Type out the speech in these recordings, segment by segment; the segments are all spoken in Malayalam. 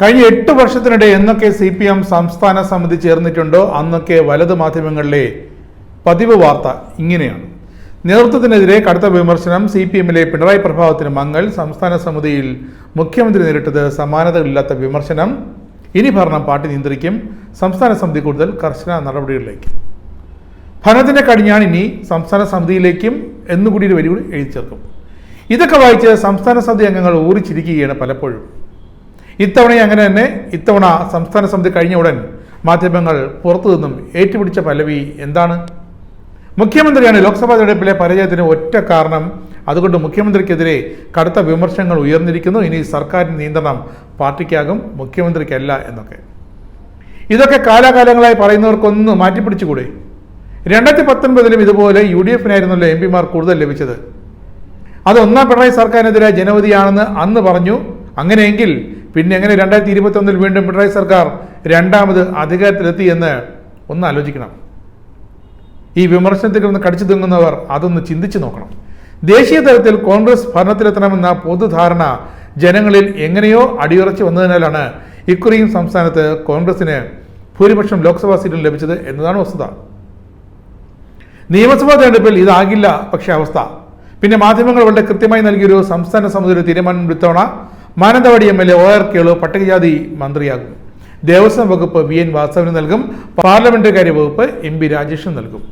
കഴിഞ്ഞ എട്ട് വർഷത്തിനിടെ എന്നൊക്കെ സി പി എം സംസ്ഥാന സമിതി ചേർന്നിട്ടുണ്ടോ അന്നൊക്കെ വലത് മാധ്യമങ്ങളിലെ പതിവ് വാർത്ത ഇങ്ങനെയാണ്. നേതൃത്വത്തിനെതിരെ കടുത്ത വിമർശനം സി പി എമ്മിലെ പിണറായി പ്രഭാവത്തിന് മങ്ങൽ സംസ്ഥാന സമിതിയിൽ മുഖ്യമന്ത്രി നേരിട്ടത് സമാനതകളില്ലാത്ത വിമർശനം. ഇനി ഭരണം പാർട്ടി നിയന്ത്രിക്കും. സംസ്ഥാന സമിതി കൂടുതൽ കർശന നടപടികളിലേക്ക്. ഭരണത്തിന്റെ കടിഞ്ഞാണ് ഇനി സംസ്ഥാന സമിതിയിലേക്കും എന്നുകൂടി ഒരു വരി എഴുതി ചേർക്കും. ഇതൊക്കെ വായിച്ച് സംസ്ഥാന സമിതി അംഗങ്ങൾ ഊറിച്ചിരിക്കുകയാണ് പലപ്പോഴും. ഇത്തവണയും അങ്ങനെ തന്നെ ഇത്തവണ സംസ്ഥാന സമിതി കഴിഞ്ഞ ഉടൻ മാധ്യമങ്ങൾ പുറത്തു നിന്നും ഏറ്റുപിടിച്ച പല്ലവി എന്താണ്? മുഖ്യമന്ത്രിയാണ് ലോക്സഭാ തെരഞ്ഞെടുപ്പിലെ പരാജയത്തിന് ഒറ്റ കാരണം. അതുകൊണ്ട് മുഖ്യമന്ത്രിക്കെതിരെ കടുത്ത വിമർശനങ്ങൾ ഉയർന്നിരിക്കുന്നു. ഇനി സർക്കാരിന് നിയന്ത്രണം പാർട്ടിക്കാകും മുഖ്യമന്ത്രിക്കല്ല എന്നൊക്കെ. ഇതൊക്കെ കാലാകാലങ്ങളായി പറയുന്നവർക്കൊന്ന് മാറ്റിപ്പിടിച്ചുകൂടെ? രണ്ടായിരത്തി പത്തൊൻപതിലും ഇതുപോലെ യു ഡി എഫിനായിരുന്നല്ലോ എം പിമാർ കൂടുതൽ ലഭിച്ചത്. അത് ഒന്നാം പിണറായി സർക്കാരിനെതിരെ ജനവധിയാണെന്ന് അന്ന് പറഞ്ഞു. അങ്ങനെയെങ്കിൽ പിന്നെ എങ്ങനെ രണ്ടായിരത്തി ഇരുപത്തി ഒന്നിൽ വീണ്ടും പിണറായി സർക്കാർ രണ്ടാമത് അധികാരത്തിലെത്തി എന്ന് ഒന്ന് ആലോചിക്കണം. ഈ വിമർശനത്തിൽ നിന്ന് കടിച്ചു തിങ്ങുന്നവർ അതൊന്ന് ചിന്തിച്ചു നോക്കണം. ദേശീയ തലത്തിൽ കോൺഗ്രസ് ഭരണത്തിലെത്തണമെന്ന പൊതുധാരണ ജനങ്ങളിൽ എങ്ങനെയോ അടിയുറച്ചു വന്നതിനാലാണ് ഇക്കുറിയും സംസ്ഥാനത്ത് കോൺഗ്രസിന് ഭൂരിപക്ഷം ലോക്സഭാ സീറ്റും ലഭിച്ചത് എന്നതാണ് വസ്തുത. നിയമസഭാ തെരഞ്ഞെടുപ്പിൽ ഇതാകില്ല പക്ഷേ അവസ്ഥ. പിന്നെ മാധ്യമങ്ങൾ വളരെ കൃത്യമായി നൽകിയൊരു സംസ്ഥാന സമിതിയുടെ തീരുമാനം ഇത്തവണ Mananthavady M L A O R Kelu പട്ടികജാതി മന്ത്രിയാകും ദേവസ്വം വകുപ്പ് വി എൻ വാസവന് നൽകും. പാർലമെന്ററി കാര്യ വകുപ്പ് എം പി രാജേഷിന് നൽകും.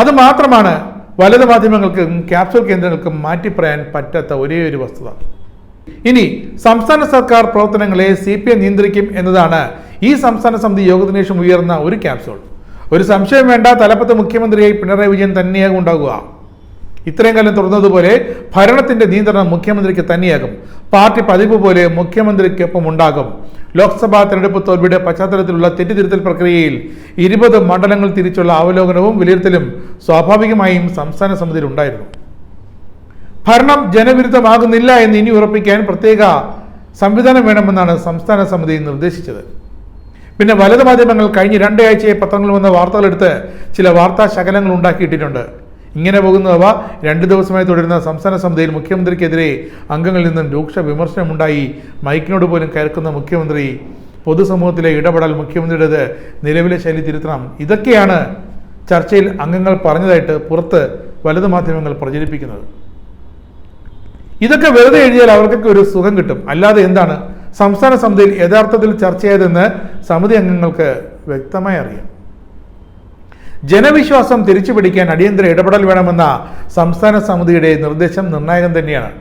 അത് മാത്രമാണ് വലത് മാധ്യമങ്ങൾക്കും ക്യാപ്സൂൾ കേന്ദ്രങ്ങൾക്കും മാറ്റിപ്പറയാൻ പറ്റാത്ത ഒരേ ഒരു വസ്തുത. ഇനി സംസ്ഥാന സർക്കാർ പ്രവർത്തനങ്ങളെ സി പി എം നിയന്ത്രിക്കും എന്നതാണ് ഈ സംസ്ഥാന സമിതി യോഗത്തിന് ശേഷം ഉയർന്ന ഒരു ക്യാപ്സൂൾ ഒരു സംശയം വേണ്ട തലപ്പത്ത് മുഖ്യമന്ത്രിയായി പിണറായി വിജയൻ തന്നെയാകും ഉണ്ടാകുക ഇത്രയും കാലം തുടർന്നതുപോലെ ഭരണത്തിന്റെ നിയന്ത്രണം മുഖ്യമന്ത്രിക്ക് തന്നെയാകും. പാർട്ടി പതിവ് പോലെ മുഖ്യമന്ത്രിക്കൊപ്പം ഉണ്ടാകും. ലോക്സഭാ തെരഞ്ഞെടുപ്പ് തോൽവിയുടെ പശ്ചാത്തലത്തിലുള്ള തെറ്റിതിരുത്തൽ പ്രക്രിയയിൽ ഇരുപത് മണ്ഡലങ്ങൾ തിരിച്ചുള്ള അവലോകനവും വിലയിരുത്തലും സ്വാഭാവികമായും സംസ്ഥാന സമിതിയിൽ ഉണ്ടായിരുന്നു. ഭരണം ജനവിരുദ്ധമാകുന്നില്ല എന്ന് ഇനി ഉറപ്പിക്കാൻ പ്രത്യേക സംവിധാനം വേണമെന്നാണ് സംസ്ഥാന സമിതി നിർദ്ദേശിച്ചത്. പിന്നെ വലത് മാധ്യമങ്ങൾ കഴിഞ്ഞ രണ്ടാഴ്ചയെ പത്രങ്ങളിൽ വന്ന വാർത്തകളെടുത്ത് ചില വാർത്താ ശകലങ്ങൾ ഉണ്ടാക്കിയിട്ടിട്ടുണ്ട്. ഇങ്ങനെ പോകുന്നവ രണ്ട് ദിവസമായി തുടരുന്ന സംസ്ഥാന സമിതിയിൽ മുഖ്യമന്ത്രിക്കെതിരെ അംഗങ്ങളിൽ നിന്നും രൂക്ഷ വിമർശനമുണ്ടായി. മൈക്കിനോട് പോലും കയർക്കുന്ന മുഖ്യമന്ത്രി പൊതുസമൂഹത്തിലെ ഇടപെടൽ മുഖ്യമന്ത്രിയുടേത് നിലവിലെ ശൈലി തിരുത്തണം. ഇതൊക്കെയാണ് ചർച്ചയിൽ അംഗങ്ങൾ പറഞ്ഞതായിട്ട് പുറത്ത് വലതു മാധ്യമങ്ങൾ പ്രചരിപ്പിക്കുന്നത്. ഇതൊക്കെ വെറുതെ എഴുതിയാൽ അവർക്കൊക്കെ ഒരു സുഖം കിട്ടും. അല്ലാതെ എന്താണ്? സംസ്ഥാന സമിതിയിൽ യഥാർത്ഥത്തിൽ ചർച്ചയായതെന്ന് സമിതി അംഗങ്ങൾക്ക് വ്യക്തമായി അറിയാം. ജനവിശ്വാസം തിരിച്ചുപിടിക്കാൻ അടിയന്തര ഇടപെടൽ വേണമെന്ന സംസ്ഥാന സമിതിയുടെ നിർദ്ദേശം നിർണായകം തന്നെയാണ്.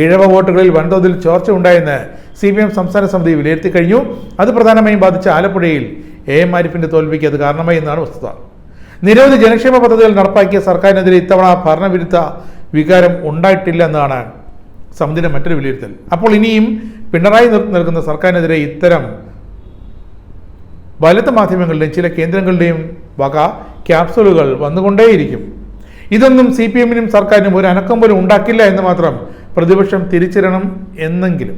ഈഴവ വോട്ടുകളിൽ വൻതോതിൽ ചോർച്ച ഉണ്ടായെന്ന് സി പി എം സംസ്ഥാന സമിതി വിലയിരുത്തി കഴിഞ്ഞു. അത് പ്രധാനമായും ബാധിച്ച ആലപ്പുഴയിൽ എ എം ആരിഫിന്റെ തോൽവിക്ക് അത് കാരണമായി എന്നാണ് വസ്തുത. നിരവധി ജനക്ഷേമ പദ്ധതികൾ നടപ്പാക്കിയ സർക്കാരിനെതിരെ ഇത്തവണ ഭരണവിരുദ്ധ വികാരം ഉണ്ടായിട്ടില്ല എന്നാണ് സമിതിയുടെ മറ്റൊരു വിലയിരുത്തൽ. അപ്പോൾ ഇനിയും പിണറായി നിൽക്കുന്ന സർക്കാരിനെതിരെ ഇത്തരം വലത് മാധ്യമങ്ങളുടെയും ചില കേന്ദ്രങ്ങളുടെയും വക ക്യാപ്സൂളുകൾ വന്നുകൊണ്ടേയിരിക്കും. ഇതൊന്നും സി പി എമ്മിനും സർക്കാരിനും ഒരു അനക്കം പോലും ഉണ്ടാക്കില്ല എന്ന് മാത്രം പ്രതിപക്ഷം തിരിച്ചിരണം എന്നെങ്കിലും.